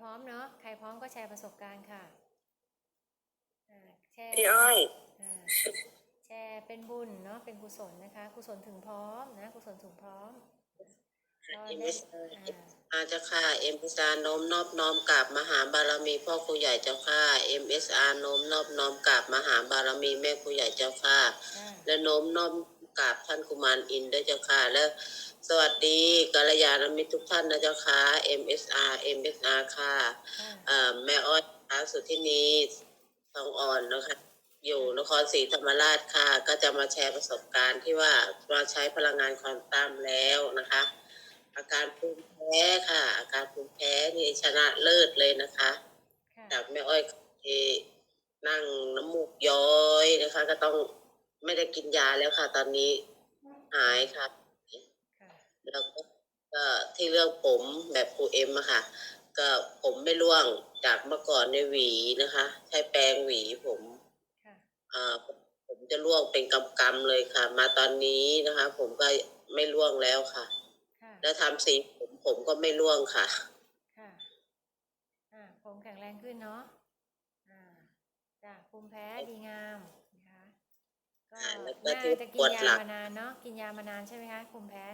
พร้อมเนาะใครพร้อมก็แชร์ประสบการณ์ค่ะอ่าแชร์พี่อ้อยอ่าแชร์เป็นบุญเนาะเป็นกุศลนะคะ กุศลถึงพร้อมนะกุศลถึงพร้อมก็เอ็มได้เอสอ่าอาเจ้าค่ะเอ็มเอสอาร์น้อมนอบน้อมกราบมหาบารมีพ่อครูใหญ่เจ้าค่ะเอ็มเอสอาร์น้อมนอบน้อมกราบมหาบารมีแม่ครูใหญ่เจ้าค่ะจ้าและโน้มน้อม กราบท่านกุมารอินทร์ด้วยเจ้าค่ะและสวัสดีกัลยาณมิตรทุกท่านนะเจ้าค่ะ MSR MSR ค่ะจ้าเอ่อแม่อ้อยอาสุทธินีทองอ่อนนะคะ อยู่นครศรีธรรมราชค่ะ ก็จะมาแชร์ประสบการณ์ที่ว่าเราใช้พลังงานควอนตัมแล้วนะคะ อาการภูมิแพ้ค่ะ อาการภูมิแพ้นี่ชนะเลิศเลยนะคะค่ะจากแม่อ้อยที่นั่งน้ำมูกย้อยนะคะ ก็ต้อง ไม่ได้กินยาแล้วค่ะ ตอนนี้หายค่ะค่ะแล้วก็ก็ที่เรื่องผมแบบครูเอ็มอะค่ะ ก็ผมไม่ร่วงจากเมื่อก่อนในยหวีนะคะ ใช้แปรงหวีผมค่ะอ่าผมจะร่วงเป็นกำๆเลยค่ะ มาตอนนี้นะคะ ผมก็ไม่ร่วงแล้วค่ะค่ะแล้วทำสีผมผมก็ไม่ร่วงค่ะค่ะอ่าผมแข็งแรงขึ้นเนาะอ่าจ้ะภูมิแพ้ดีงามนะคะก็อ่า แล้วก็น่าที่จะปกินวดยาหลังมานานเนาะกินยามานานใช่ไหมคะภูมิแพ้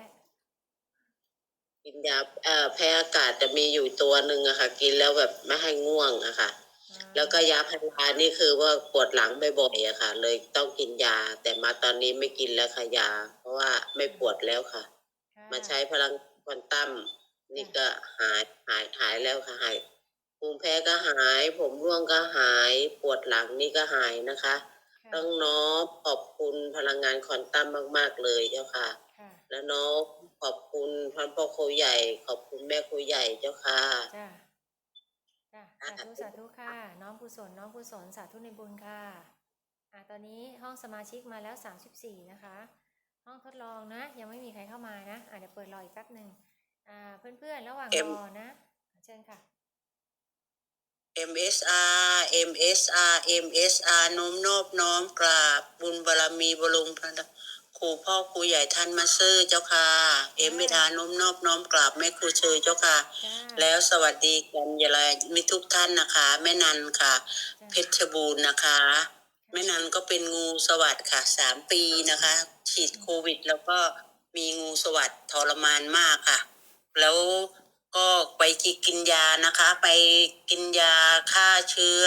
กินยาเอ่อแพ้อากาศจะมีอยู่ตัวหนึ่งอะค่ะ กินแล้วแบบไม่ให้ง่วงอะค่ะ อ่าแล้วก็ยาพารานี่คือว่าปวดหลังบ่อยๆอะค่ะ เลยต้องกินยา แต่มาตอนนี้ไม่กินแล้วค่ะยา เพราะว่าไม่ปวดแล้วค่ะ ค่ะมาใช้พลังควอนตัมนี่ก็หายหายหายแล้วค่ะหายภูมิแพ้ก็หาย ผมร่วงก็หาย ปวดหลังนี่ก็หายนะคะ ค่ะต้องน้อมขอบคุณพลังงานควอนตัมมาก ๆ เลยเจ้าค่ะ ค่ะแล้วน้องขอบคุณท่านพ่อครูใหญ่ ขอบคุณแม่ครูใหญ่เจ้าค่ะ จ้ะจ้ะสาธุสาธุค่ะ น้อมกุศลน้อมกุศลสาธุในบุญค่ะอ่าตอนนี้ห้องสมาชิกมาแล้วสามสิบสี่นะคะ ห้องทดลองนะ ยังไม่มีใครเข้ามานะอ่าเดี๋ยวเปิดรออีกแป๊บหนึ่งอ่าเพื่อนๆระหว่างเอ็มรอนะ เชิญค่ะ MSR MSR MSR น้อมนอบน้อมกราบ บุญบารมีบรมพระครูพ่อครูใหญ่ท่านมาซื้อเจ้าค่ะ MSR น้อมนอบน้อมกราบแม่ครูเชยเจ้าค่ะจ้าแล้วสวัสดีกันยายมีทุกท่านนะคะ แม่นันค่ะจ้าเพชรบูรณ์นะคะ แม่นันก็เป็นงูสวัสด์ค่ะสามปีนะคะ ฉีดโควิด แล้วก็มีงูสวัสด์ทรมานมากค่ะ แล้ว ก็ไปกินยานะคะ ไปกินยาฆ่าเชื้อ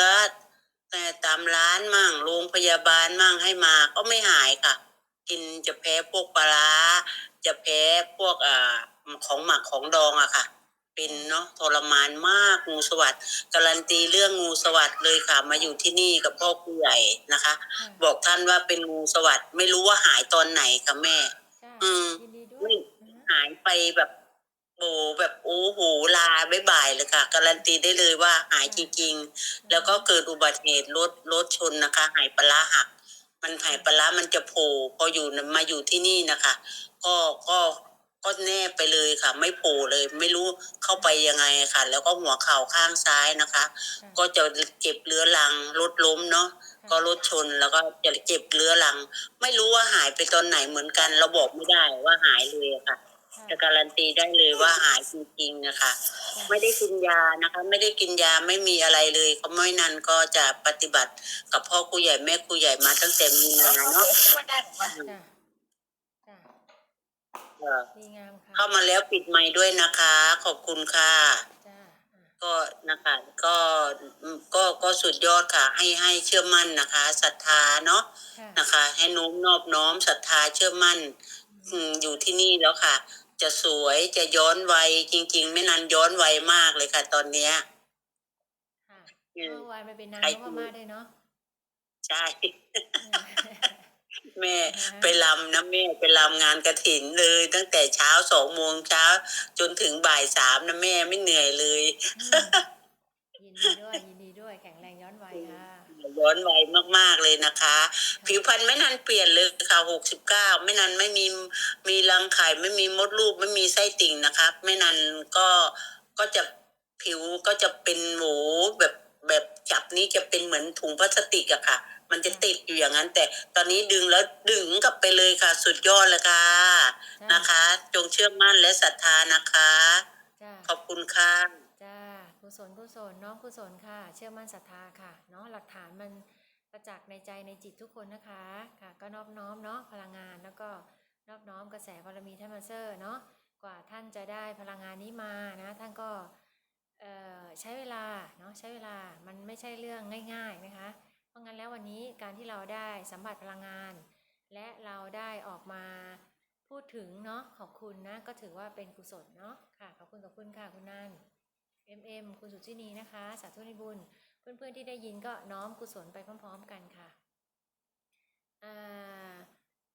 แต่ตามร้านมั่งโรงพยาบาลมั่งให้มาก็ไม่หายค่ะ กินจะแพ้พวกปลาร้าจะแพ้พวกอ่าของหมักของดองอะค่ะ เป็นเนาะทรมานมากงูสวัสด์การันตีเรื่องงูสวัสด์เลยค่ะ มาอยู่ที่นี่กับพ่อครูใหญ่นะคะค่ะบอกท่านว่าเป็นงูสวัสด์ไม่รู้ว่าหายตอนไหนค่ะแม่จ้าอืมยินดีด้วยนะหายไปแบบ โอ้แบบโอ้โหลาบ๊ายบายเลยค่ะ การันตีได้เลยว่าหายจริงๆ แล้วก็เกิดอุบัติเหตุรถรถชนนะคะ หายปลาร้าหัก มันหายปลาร้ามันจะโผล่พออยู่มาอยู่ที่นี่นะคะ ก็ก็ก็แน่ไปเลยค่ะ ไม่โผล่เลยไม่รู้เข้าไปยังไงค่ะ แล้วก็หัวเข่าข้างซ้ายนะคะค่ะก็จะเจ็บเรื้อรังรถล้มเนาะก็รถชนแล้วก็จะเจ็บเรื้อรัง ไม่รู้ว่าหายไปตอนไหนเหมือนกัน เราบอกไม่ได้ว่าหายเลยค่ะค่ะ จะการันตีได้เลยว่าหายจริงๆนะคะจ้ะไม่ได้กินยานะคะ ไม่ได้กินยาไม่มีอะไรเลยเขาไม่นั้นก็จะปฏิบัติกับพ่อครูใหญ่แม่ครูใหญ่มาตั้งแต่มีนาเนาะจ้ะจ้ะเออดีงามค่ะเข้ามาแล้วปิดไมค์ด้วยนะคะ ขอบคุณค่ะจ้าอะก็นะคะก็ก็ก็สุดยอดค่ะ ให้ให้เชื่อมั่นนะคะศรัทธาเนาะค่ะนะคะ ให้โน้มนอบน้อมศรัทธาเชื่อมั่นอืมอยู่ที่นี่แล้วค่ะ จะสวยจะย้อนวัยจริง ๆ ไม่นานย้อนวัยมากเลยค่ะ ตอนเนี้ยค่ะอืมเมื่อวานไปเป็นนางใครนพมาศด้วยเนาะใช่อืมแม่อ่าไปลำนะแม่ไปลำงานกระถินเลย ตั้งแต่เช้าสองโมงเช้า จนถึงบ่ายสามนะแม่ไม่เหนื่อยเลยอืมยินดีด้วยยิน ดีด้วยแข็งแรงย้อนวัยค่ะ ย้อนวัยมากๆเลยนะคะ ผิวพรรณไม่นานเปลี่ยนเลยค่ะหกสิบเก้าไม่นานไม่มีมีรังไข่ไม่มีมดลูกไม่มีไส้ติ่งนะคะไม่นานก็ก็จะผิวก็จะเป็นหมูแบบแบบจับนี้จะเป็นเหมือนถุงพลาสติกอะค่ะ มันจะติดอยู่อย่างนั้น แต่ตอนนี้ดึงแล้วดึงกลับไปเลยค่ะ สุดยอดเลยค่ะจ้านะคะ จงเชื่อมั่นและศรัทธานะคะจ้าขอบคุณค่ะจ้ากุ กุศลกุศลน้อมกุศลค่ะ เชื่อมั่นศรัทธาค่ะเนาะหลักฐานมันประจักษ์ในใจในจิตทุกคนนะคะค่ะ ก็นอบน้อมเนาะพลังงานแล้วก็นอบน้อมกระแสบารมีท่านมาเซอร์เนาะกว่าท่านจะได้พลังงานนี้มานะท่านก็เอ่อใช้เวลาเนาะใช้เวลามันไม่ใช่เรื่องง่าย ๆนะคะ เพราะงั้นแล้ววันนี้การที่เราได้สัมผัสพลังงาน และเราได้ออกมาพูดถึงเนาะขอบคุณนะก็ถือว่าเป็นกุศลเนาะค่ะขอบคุณขอบคุณค่ะคุณนัน MM คุณสุจินีนะคะ สาธุในบุญ เพื่อนๆที่ได้ยินก็น้อมกุศลไปพร้อมๆกันค่ะอ่า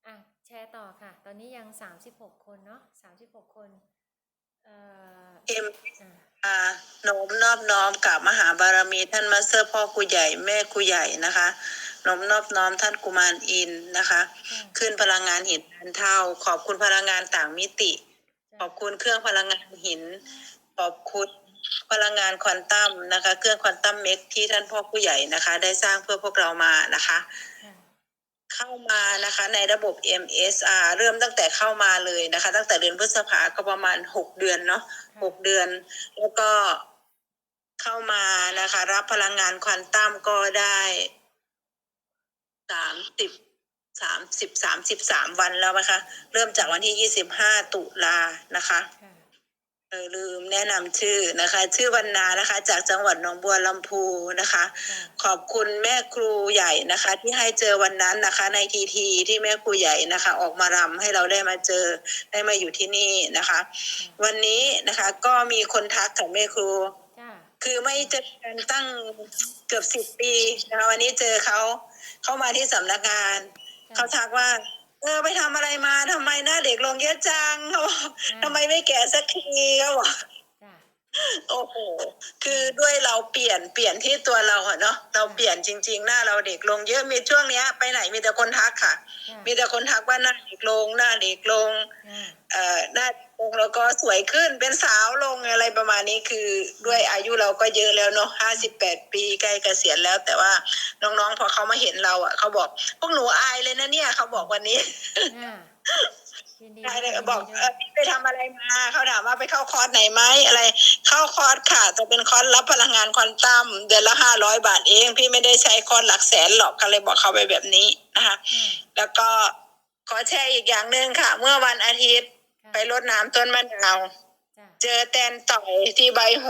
อะแชร์ต่อค่ะ ตอนนี้ยัง36คนเนาะ36คนเอ่อเอ็มอ่าอาโน้มนอบน้อมกับมหาบารมีท่านมาสเตอร์พ่อครูใหญ่แม่ครูใหญ่นะคะโน้มนอบน้อมท่านกุมารอินนะคะจ้ะขึ้นพลังงานหินพันเท่า ขอบคุณพลังงานต่างมิติ ขอบคุณเครื่องพลังงานหิน ขอบคุณ พลังงานควอนตัมนะคะ เครื่องควอนตัมเมกที่ท่านพ่อผู้ใหญ่นะคะ ได้สร้างเพื่อพวกเรามานะคะค่ะเข้ามานะคะในระบบ MSR เริ่มตั้งแต่เข้ามาเลยนะคะ ตั้งแต่เดือนพฤษภาก็ประมาณหกเดือนเนาะหกเดือน แล้วก็เข้ามานะคะ รับพลังงานควอนตัมก็ได้สามสิบสามสิบสามสิบสามวันแล้วนะคะ เริ่มจากวันที่ยี่สิบห้าตุลานะคะค่ะเออ ลืมแนะนำชื่อนะคะ ชื่อวรรณานะคะ จากจังหวัดหนองบัวลำพูนะคะจ้ะขอบคุณแม่ครูใหญ่นะคะ ที่ให้เจอวันนั้นนะคะ ในทีทีที่แม่ครูใหญ่นะคะ ออกมารำให้เราได้มาเจอได้มาอยู่ที่นี่นะคะ วันนี้นะคะก็มีคนทักกับแม่ครูจ้ะคือไม่เจอกันตั้งเกือบสิบปีนะคะวันนี้เจอเขาเข้ามาที่สำนักงานจ้ะเขาทักว่า เออไปทำอะไรมาทำไมหน้าเด็กลงเยอะจังเขาบอกทำไมไม่แก่สักทีเขาบอกจ้ะ โอ้โห คือด้วยเราเปลี่ยนเปลี่ยนที่ตัวเราอะเนาะ เราเปลี่ยนจริง ๆ หน้าเราเด็กลงเยอะมีช่วงเนี้ย ไปไหนมีแต่คนทักค่ะจ้ะมีแต่คนทักว่าหน้าเด็กลง หน้าเด็กลงจ้ะเอ่อหน้าเด็กลงแล้วก็สวยขึ้นเป็นสาวลงอะไรประมาณนี้คือด้วยอายุเราก็เยอะแล้วเนาะห้าสิบแปดปีใกล้เกษียณแล้ว แต่ว่าน้องๆพอเขามาเห็นเราอะเขาบอกพวกหนูอายเลยนะเนี่ยเขาบอกวันนี้อ่า ยินดีใช่ด้เลวยยยินบอกดีเอด้วอยไปทำอะไรมาเขาถามว่าไปเข้าคอร์สไหนไหมอะไร เข้าคอร์สค่ะจะเป็นคอร์สรับพลังงานควอนตัมเดือนละห้าร้อยบาทเอง พี่ไม่ได้ใช้คอร์สหลักแสนหรอกก็เลยบอกเขาไปแบบนี้นะคะอ่าแล้วก็ขอแชร์อีกอย่างหนึ่งค่ะ เมื่อวันอาทิตย์ค่ะไปรดน้ำต้นมะนาวจ้ะเจอแตนต่อยที่ใบโห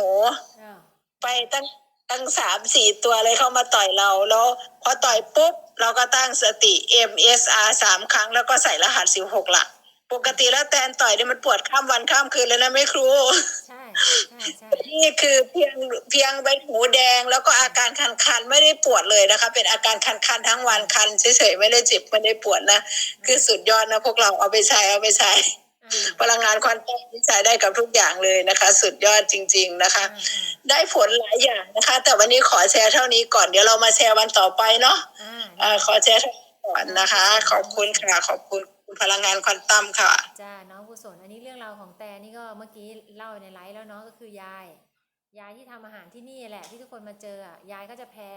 อ้าวไปตั้งตั้งสามสี่ตัวเลยเข้ามาต่อยเราแล้วพอต่อยปุ๊บ เราก็ตั้งสติ MSR สามครั้งแล้วก็ใส่รหัสสิบหกหลัก ปกติแล้วแตนต่อยนี่มันปวดข้ามวันข้ามคืนเลยนะไม่ครู ใช่ใช่ใช่นี่คือเพียงเพียงใบหูแดงแล้วก็อาการคันๆไม่ได้ปวดเลยนะคะ เป็นอาการคันๆทั้งวันคันเฉยๆไม่ได้เจ็บไม่ได้ปวดนะคือสุดยอดนะพวกเราเอาไปใช้เอาไปใช้อ่าพลังงานควอนตัมที่ใช้ได้กับทุกอย่างเลยนะคะ สุดยอดจริง ๆนะคะอ่าอ่าได้ผลหลายอย่างนะคะ แต่วันนี้ขอแชร์เท่านี้ก่อนเดี๋ยวเรามาแชร์วันต่อไปเนาะอ่าอ่าขอแชร์เท่านี้ก่อนนะคะ ขอบคุณค่ะขอบคุณ พลังงานควอนตัมค่ะ จ้าน้องกุศลอันนี้เรื่องราวของแต่นี่ก็เมื่อกี้เล่าในไลฟ์แล้วเนาะก็คือยาย ยายที่ทำอาหารที่นี่แหละที่ทุกคนมาเจออะยายก็จะแพ้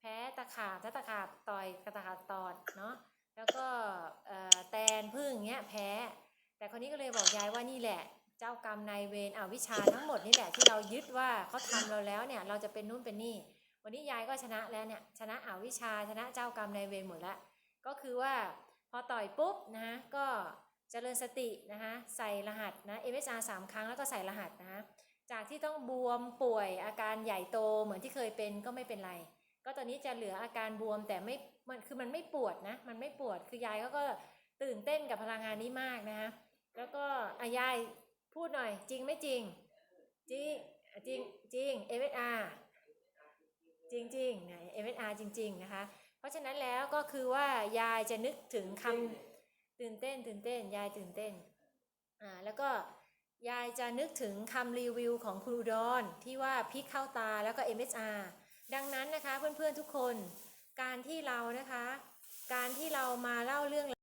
แพ้ตะขาบถ้าตะขาบต่อยกระตะขาบตอดเนาะแล้วก็เอ่อแตนพึ่งเงี้ยแพ้ แต่คนนี้ก็เลยบอกยายว่านี่แหละ เจ้ากรรมนายเวรอาวิชาทั้งหมดนี่แหละที่เรายึดว่าเขาทำเราแล้วเนี่ยเราจะเป็นนู่นเป็นนี่ วันนี้ยายก็ชนะแล้วเนี่ยชนะอาวิชาชนะเจ้ากรรมนายเวรหมดแล้ว ก็คือว่า พอต่อยปุ๊บนะฮะก็เจริญสตินะคะใส่รหัสนะ MSR สามครั้งแล้วก็ใส่รหัสนะฮะจากที่ต้องบวมป่วยอาการใหญ่โตเหมือนที่เคยเป็นก็ไม่เป็นไร ก็ตอนนี้จะเหลืออาการบวมแต่ไม่มันคือมันไม่ปวดนะมันไม่ปวดคือยายเขาก็ตื่นเต้นกับพลังงานนี้มากนะคะแล้วก็อายายพูดหน่อย จริงไม่จริง จริงจริงจริง MSR จริงจริงๆไหน MSR จริง ๆ นะคะ เพราะฉะนั้นแล้วก็คือว่ายายจะนึกถึงคำตื่นเต้น ตื่นเต้น ยายตื่นเต้นอ่าแล้วก็ยายจะนึกถึงคำรีวิวของครูดอนที่ว่าพริกเข้าตาแล้วก็ MSR ดังนั้นนะคะเพื่อนๆทุกคน การที่เรานะคะ การที่เรามาเล่าเรื่อง